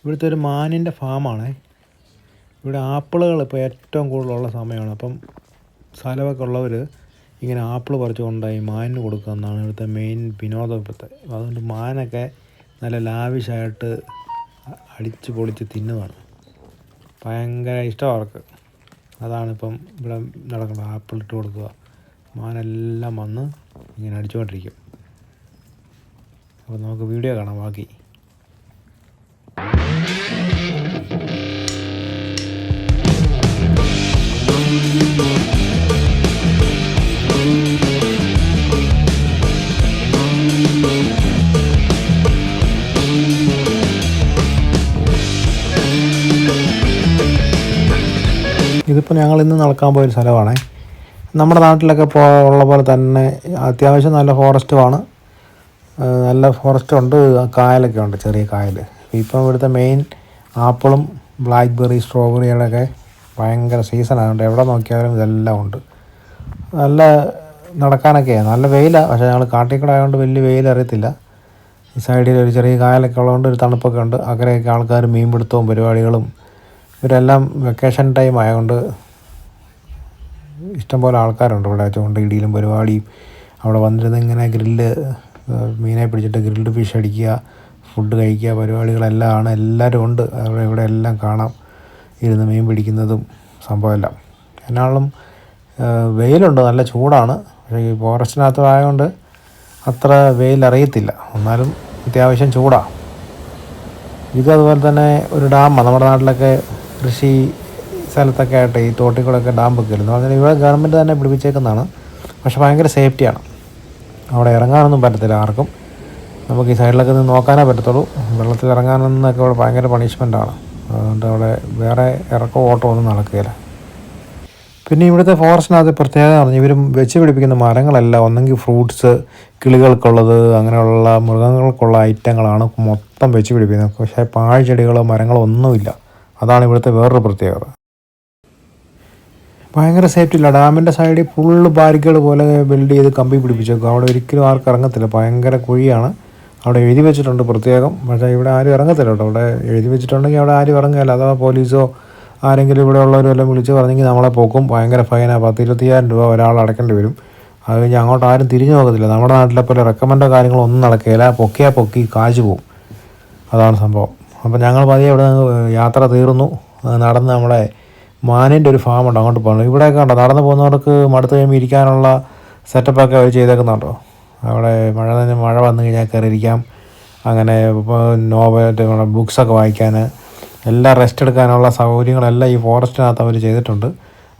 ഇവിടുത്തെ ഒരു മാനിന്റെ ഫാമാണേ. ഇവിടെ ആപ്പിളുകൾ ഇപ്പോൾ ഏറ്റവും കൂടുതലുള്ള സമയമാണ്. അപ്പം സ്ഥലമൊക്കെ ഉള്ളവർ ഇങ്ങനെ ആപ്പിൾ പറിച്ചു കൊണ്ടായി മാനിന് കൊടുക്കുക എന്നാണ് ഇവിടുത്തെ മെയിൻ വിനോദം ഇപ്പോഴത്തെ അതുകൊണ്ട് മാനൊക്കെ നല്ല ലാവിഷായിട്ട് അടിച്ച് പൊളിച്ച് തിന്നുവാണ് ഭയങ്കര ഇഷ്ടം അവർക്ക്. അതാണിപ്പം ഇവിടെ നടക്കുന്നത് ആപ്പിൾ ഇട്ട് കൊടുക്കുക. മാനെല്ലാം വന്ന് ഇങ്ങനെ അടിച്ചുകൊണ്ടിരിക്കും. അപ്പോൾ നമുക്ക് വീഡിയോ കാണാം. ബാക്കി ഇതിപ്പോൾ ഞങ്ങൾ ഇന്ന് നടക്കാൻ പോയൊരു സ്ഥലമാണ്. നമ്മുടെ നാട്ടിലൊക്കെ പോ ഉള്ള പോലെ തന്നെ അത്യാവശ്യം നല്ല ഫോറസ്റ്റുമാണ് നല്ല ഫോറസ്റ്റ് ഉണ്ട് കായലൊക്കെ ഉണ്ട് ചെറിയ കായൽ ഇപ്പം ഇവിടുത്തെ മെയിൻ ആപ്പിളും ബ്ലാക്ക് ബെറി സ്ട്രോബെറിയുടെയൊക്കെ ഭയങ്കര സീസണായതുകൊണ്ട് എവിടെ നോക്കിയാലും ഇതെല്ലാം ഉണ്ട്. നല്ല നടക്കാനൊക്കെയാണ് നല്ല വെയിലാണ് പക്ഷേ ഞങ്ങൾ കാട്ടിക്കട ആയതുകൊണ്ട് വലിയ വെയിൽ അറിയത്തില്ല ഈ സൈഡിൽ ഒരു ചെറിയ കായലൊക്കെ ഉള്ളതുകൊണ്ട് ഒരു തണുപ്പൊക്കെ ഉണ്ട്. അങ്ങനെയൊക്കെ ആൾക്കാർ മീൻ പിടുത്തവും പരിപാടികളും ഇവരെല്ലാം വെക്കേഷൻ ടൈം ആയതുകൊണ്ട് ഇഷ്ടംപോലെ ആൾക്കാരുണ്ട് ഇവിടെ. ചൂണ്ട ഇടിയിലും പരിപാടിയും. അവിടെ വന്നിരുന്ന് ഇങ്ങനെ ഗ്രില്ല് മീനെ പിടിച്ചിട്ട് ഗ്രിൽഡ് ഫിഷ് അടിക്കുക ഫുഡ് കഴിക്കുക പരിപാടികളെല്ലാം ആണ്. എല്ലാവരും ഉണ്ട്. അവിടെ ഇവിടെ എല്ലാം കാണാം. ഇരുന്ന് മീൻ പിടിക്കുന്നതും സംഭവമെല്ലാം. എന്നാളും വെയിലുണ്ട് നല്ല ചൂടാണ്. പക്ഷേ ഈ ഫോറസ്റ്റിനകത്ത് ആയതുകൊണ്ട് അത്ര വെയിൽ അറിയത്തില്ല എന്നാലും അത്യാവശ്യം ചൂടാണ് ഇത് അതുപോലെ തന്നെ ഒരു ഡാമാണ്. നമ്മുടെ നാട്ടിലൊക്കെ കൃഷി സ്ഥലത്തൊക്കെ ആയിട്ട് ഈ തോട്ടിൽ കൂടെയൊക്കെ ഡാം വെക്കുന്നു അങ്ങനെ ഇവിടെ ഗവൺമെന്റ് തന്നെ പിടിപ്പിച്ചേക്കുന്നതാണ്. പക്ഷെ ഭയങ്കര സേഫ്റ്റിയാണ്. അവിടെ ഇറങ്ങാനൊന്നും പറ്റത്തില്ല ആർക്കും. നമുക്ക് ഈ സൈഡിലൊക്കെ നിന്ന് നോക്കാനേ പറ്റത്തുള്ളൂ. വെള്ളത്തിൽ ഇറങ്ങാനൊന്നൊക്കെ ഇവിടെ ഭയങ്കര പണിഷ്മെന്റാണ് അതുകൊണ്ട് അവിടെ വേറെ ഇറക്കം ഓട്ടോ ഒന്നും നടക്കുകയില്ല. പിന്നെ ഇവിടുത്തെ ഫോറസ്റ്റിനകത്ത് പ്രത്യേകത പറഞ്ഞു ഇവർ വെച്ച് പിടിപ്പിക്കുന്ന മരങ്ങളെല്ലാം. ഒന്നെങ്കിൽ ഫ്രൂട്ട്സ് കിളികൾക്കുള്ളത് അങ്ങനെയുള്ള മൃഗങ്ങൾക്കുള്ള ഐറ്റങ്ങളാണ് മൊത്തം വെച്ച് പിടിപ്പിക്കുന്നത്. പക്ഷേ പാഴ്ചെടികളോ മരങ്ങളോ ഒന്നുമില്ല. അതാണ് ഇവിടുത്തെ വേറൊരു പ്രത്യേകത. ഭയങ്കര സേഫ്റ്റി ഇല്ല. ഡാമിന്റെ സൈഡിൽ ഫുള്ള് ബാരിക്കേഡ് പോലെ ബിൽഡ് ചെയ്ത് കമ്പി പിടിപ്പിച്ചേക്കും അവിടെ ഒരിക്കലും ആർക്കും ഇറങ്ങത്തില്ല. ഭയങ്കര കുഴിയാണ്. അവിടെ എഴുതി വെച്ചിട്ടുണ്ട് പ്രത്യേകം. പക്ഷേ ഇവിടെ ആരും ഇറങ്ങത്തില്ല കേട്ടോ. അവിടെ എഴുതി വെച്ചിട്ടുണ്ടെങ്കിൽ അവിടെ ആരും ഇറങ്ങുകയില്ല. അഥവാ പോലീസോ ആരെങ്കിലും ഇവിടെ ഉള്ളവരും എല്ലാം വിളിച്ച് പറഞ്ഞെങ്കിൽ നമ്മളെ പോക്കും. ഭയങ്കര ഫൈനാണ് പത്ത് ഇരുപത്തിയായിരം രൂപ ഒരാൾ അടയ്ക്കേണ്ടി വരും. അത് കഴിഞ്ഞ് അങ്ങോട്ട് ആരും തിരിഞ്ഞു നോക്കത്തില്ല. നമ്മുടെ നാട്ടിലെ പോലെ റെക്കമെൻഡോ കാര്യങ്ങളോ ഒന്നും നടക്കുകയില്ല. പൊക്കിയാൽ പൊക്കി കാശ് പോവും. അതാണ് സംഭവം. അപ്പോൾ ഞങ്ങൾ പതിയെ ഇവിടെ യാത്ര തീർന്നു. നടന്ന് നമ്മുടെ മാനിന്റെ ഒരു ഫാമുണ്ട് അങ്ങോട്ട് പോകണം. ഇവിടെയൊക്കെ ഉണ്ടോ നടന്നു പോകുന്നവർക്ക് മടുത്ത് കഴിയുമ്പോൾ ഇരിക്കാനുള്ള സെറ്റപ്പൊക്കെ അവർ ചെയ്തേക്കുന്നുണ്ടോ? അവിടെ മഴ തന്നെ മഴ വന്നു കഴിഞ്ഞാൽ കയറിയിരിക്കാം. അങ്ങനെ നോവൽ ബുക്സൊക്കെ വായിക്കാൻ എല്ലാം റെസ്റ്റ് എടുക്കാനുള്ള സൗകര്യങ്ങളെല്ലാം ഈ ഫോറസ്റ്റിനകത്ത് അവർ ചെയ്തിട്ടുണ്ട്.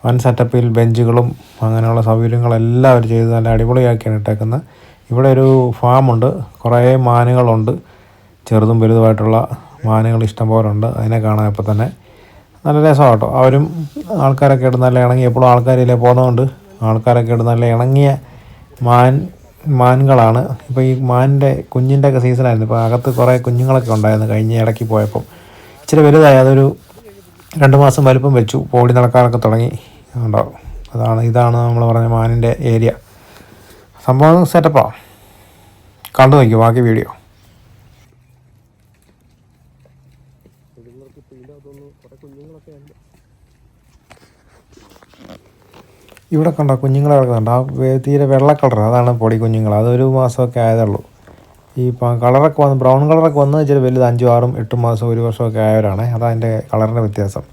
വൻ സെറ്റപ്പിൽ ബെഞ്ചുകളും അങ്ങനെയുള്ള സൗകര്യങ്ങളെല്ലാം അവർ ചെയ്ത് നല്ല അടിപൊളിയാക്കിയാണ് ഇട്ടേക്കുന്നത്. ഇവിടെ ഒരു ഫാമുണ്ട് കുറേ മാനുകളുണ്ട്. ചെറുതും വലുതുമായിട്ടുള്ള മാനുകൾ ഇഷ്ടം പോലെ ഉണ്ട് അതിനെ കാണാൻ ഇപ്പോൾ തന്നെ. നല്ല രസമാണ് കേട്ടോ അവരും ആൾക്കാരൊക്കെ ഇട്ട് നല്ല ഇണങ്ങി എപ്പോഴും ആൾക്കാരില്ലേ പോകുന്നതുകൊണ്ട് ആൾക്കാരൊക്കെ ഇട്ട് നല്ല ഇണങ്ങിയ മാൻ മാനുകളാണ് ഇപ്പോൾ ഈ മാനിന്റെ കുഞ്ഞിന്റെ ഒക്കെ സീസണായിരുന്നു ഇപ്പോൾ അകത്ത് കുറേ കുഞ്ഞുങ്ങളൊക്കെ ഉണ്ടായിരുന്നു കഴിഞ്ഞ ഇടയ്ക്ക് പോയപ്പം. ഇച്ചിരി വലുതായി. അതൊരു രണ്ട് മാസം വലുപ്പം വെച്ചു. ഓടി നടക്കാനൊക്കെ തുടങ്ങി. ഉണ്ടാവും അതാണ് ഇതാണ് നമ്മൾ പറഞ്ഞ മാനിന്റെ ഏരിയ സംഭവം സെറ്റപ്പാണ് കണ്ടു നോക്കിയോ ബാക്കി വീഡിയോ ഇവിടെ കണ്ട കുഞ്ഞുങ്ങളെ കിടക്കുന്നുണ്ട് ആ തീരെ വെള്ള കളർ അതാണ് പൊടി കുഞ്ഞുങ്ങൾ അതൊരു മാസമൊക്കെ ആയതുള്ളൂ ഈ കളറൊക്കെ വന്ന് ബ്രൗൺ കളറൊക്കെ വന്ന് ഇച്ചിരി വലുത് അഞ്ചും ആറും എട്ടും മാസം ഒരു വർഷമൊക്കെ ആയവരാണ്. അതതിന്റെ കളറിന്റെ വ്യത്യാസം.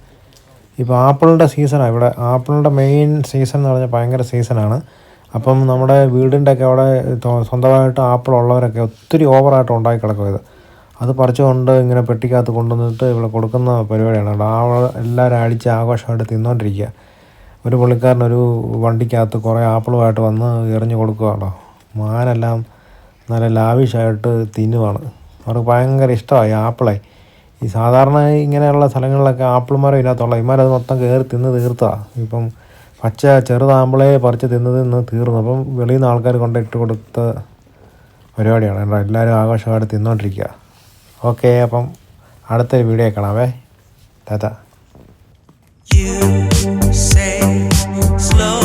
ഇപ്പോൾ ആപ്പിളിന്റെ സീസണാണ് ഇവിടെ ആപ്പിളിന്റെ മെയിൻ സീസൺ എന്ന് പറഞ്ഞാൽ ഭയങ്കര സീസണാണ്. അപ്പം നമ്മുടെ വീടിന്റെ ഒക്കെ അവിടെ സ്വന്തമായിട്ട് ആപ്പിൾ ഉള്ളവരൊക്കെ ഒത്തിരി ഓവറായിട്ട് ഉണ്ടാക്കി കിടക്കും ഇത്. അത് പറിച്ചുകൊണ്ട് ഇങ്ങനെ പെട്ടിക്കകത്ത് കൊണ്ടുവന്നിട്ട് ഇവിടെ കൊടുക്കുന്ന പരിപാടിയാണ്. അവിടെ എല്ലാവരും അടിച്ച് ആഘോഷമായിട്ട് തിന്നുകൊണ്ടിരിക്കുക ഒരു പുള്ളിക്കാരൻ ഒരു വണ്ടിക്കകത്ത് കുറേ ആപ്പിളുമായിട്ട് വന്ന് എറിഞ്ഞു കൊടുക്കുകയാണോ മാനെല്ലാം നല്ല ലാവിഷായിട്ട് തിന്നുവാണ്. അവർക്ക് ഭയങ്കര ഇഷ്ടമായി ആപ്പിളെ. ഈ സാധാരണ ഇങ്ങനെയുള്ള സ്ഥലങ്ങളിലൊക്കെ ആപ്പിൾ മരം ഇതിനകത്തുള്ള ഇമാരത് മൊത്തം കയറി തിന്ന് തീർത്തതാണ് ഇപ്പം പച്ച ചെറുതാമ്പിളെ പറിച്ച് തിന്ന് തിന്ന് തീർന്നു. അപ്പം വെളിയിൽ നിന്ന് ആൾക്കാർ കൊണ്ട് ഇട്ട് കൊടുത്ത പരിപാടിയാണ്. കേട്ടോ എല്ലാവരും ആഘോഷമായിട്ട് തിന്നുകൊണ്ടിരിക്കുക ഓക്കെ അപ്പം അടുത്തൊരു വീഡിയോ കാണാവേ. ടാറ്റ. you say slow.